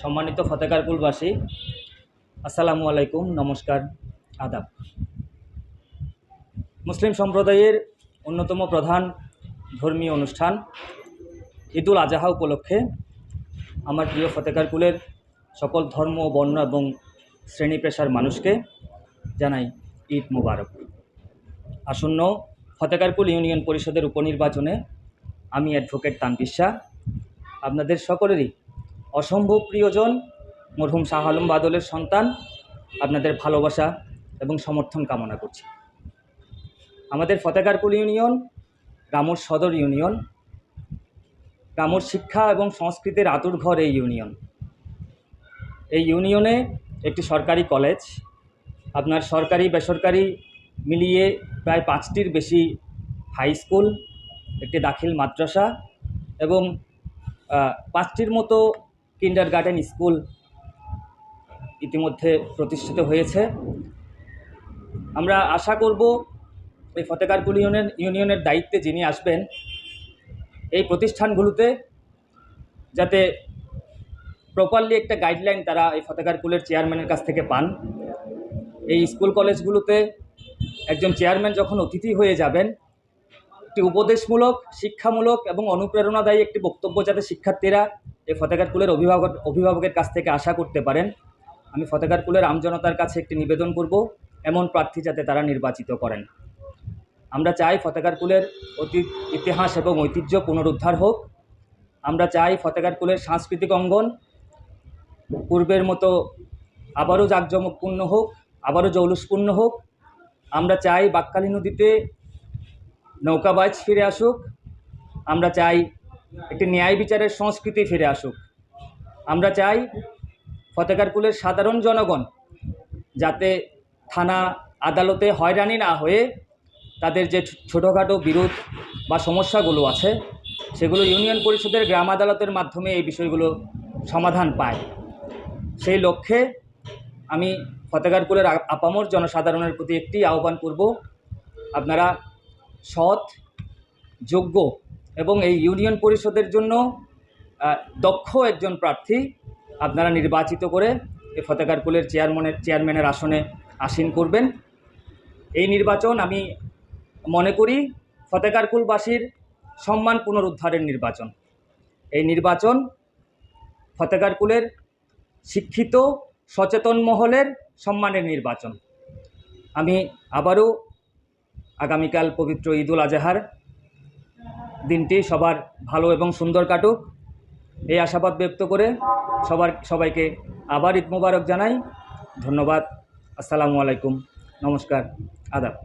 সম্মানিত ফতেকারপুলবাসী আসসালামু আলাইকুম, নমস্কার, আদাব। মুসলিম সম্প্রদায়ের অন্যতম প্রধান ধর্মীয় অনুষ্ঠান ঈদুল আজহা উপলক্ষে আমার প্রিয় ফতেকারকুলের সকল ধর্ম, বর্ণ এবং শ্রেণি পেশার মানুষকে জানাই ঈদ মুবারক। আসন্ন ফতেকারকুল ইউনিয়ন পরিষদের উপনির্বাচনে আমি অ্যাডভোকেট তানপির শাহ। আপনাদের সকলেরই অসম্ভব প্রিয়জন মরহুম শাহ আলম বাদলের সন্তান। আপনাদের ভালোবাসা এবং সমর্থন কামনা করছি। আমাদের ফতেকারপুল ইউনিয়ন রামুর সদর ইউনিয়ন রামুর শিক্ষা এবং সংস্কৃতির আতুর ঘর এই ইউনিয়ন। এই ইউনিয়নে একটি সরকারি কলেজ। আপনার সরকারি, বেসরকারি মিলিয়ে প্রায় পাঁচটির বেশি হাই স্কুল, একটি দাখিল মাদ্রাসা এবং পাঁচটির মতো কিন্ডার গার্ডেন স্কুল ইতিমধ্যে প্রতিষ্ঠিত হয়েছে। আমরা আশা করব এই ফতেকারপুল ইউনিয়ন ইউনিয়নের দায়িত্বে যিনি আসবেন, এই প্রতিষ্ঠানগুলোতে যাতে প্রপারলি একটা গাইডলাইন তারা এই ফতেকারপুলের চেয়ারম্যানের কাছ থেকে পান। এই স্কুল কলেজগুলোতে একজন চেয়ারম্যান যখন অতিথি হয়ে যাবেন একটি উপদেশমূলক, শিক্ষামূলক এবং অনুপ্রেরণাদায়ী একটি বক্তব্য যাতে শিক্ষার্থীরা এই ফতেকারকুলের অভিভাবক, অভিভাবকের কাছ থেকে আশা করতে পারেন। আমি ফতেকারকুলের আমজনতার কাছে একটি নিবেদন করব, এমন প্রার্থী যাতে তারা নির্বাচিত করেন। আমরা চাই ফতেকারকুলের অতীত ইতিহাস এবং ঐতিহ্য পুনরুদ্ধার হোক। আমরা চাই ফতেকারকুলের সাংস্কৃতিক অঙ্গন পূর্বের মতো আবারও জাঁকজমকপূর্ণ হোক, আবারও জৌলুসপূর্ণ হোক। আমরা চাই বাক্কালী নদীতে নৌকাবাজ ফিরে আসুক। আমরা চাই একটি ন্যায় বিচারের সংস্কৃতি ফিরে আসুক। আমরা চাই ফতেকারপুলের সাধারণ জনগণ যাতে থানা আদালতে হয়রানি না হয়ে তাদের যে ছোটোখাটো বিরোধ বা সমস্যাগুলো আছে, সেগুলো ইউনিয়ন পরিষদের গ্রাম আদালতের মাধ্যমে এই বিষয়গুলো সমাধান পায়। সেই লক্ষ্যে আমি ফতেগারপুরের আ- আপামর জনসাধারণের প্রতি একটি আহ্বান করব। আপনারা সৎ, যোগ্য এবং এই ইউনিয়ন পরিষদের জন্য দক্ষ একজন প্রার্থী আপনারা নির্বাচিত করে এই ফতেগারপুলের চেয়ারম্যানের চেয়ারম্যানের আসনে আসীন করবেন। এই নির্বাচন আমি মনে করি ফতেগারকুলবাসীর সম্মান পুনরুদ্ধারের নির্বাচন। এই নির্বাচন ফতেগারকুলের শিক্ষিত, সচেতন মহলের সম্মানের নির্বাচন। আমি আবারও আগামীকাল পবিত্র ঈদুল আজহার। দিনটি সবার ভালো এবং সুন্দর কাটুক। এই আশাবাদ ব্যক্ত করে সবার, সবাইকে আবার ঈদ মোবারক জানাই। ধন্যবাদ। আসসালামু আলাইকুম। নমস্কার। আদাব।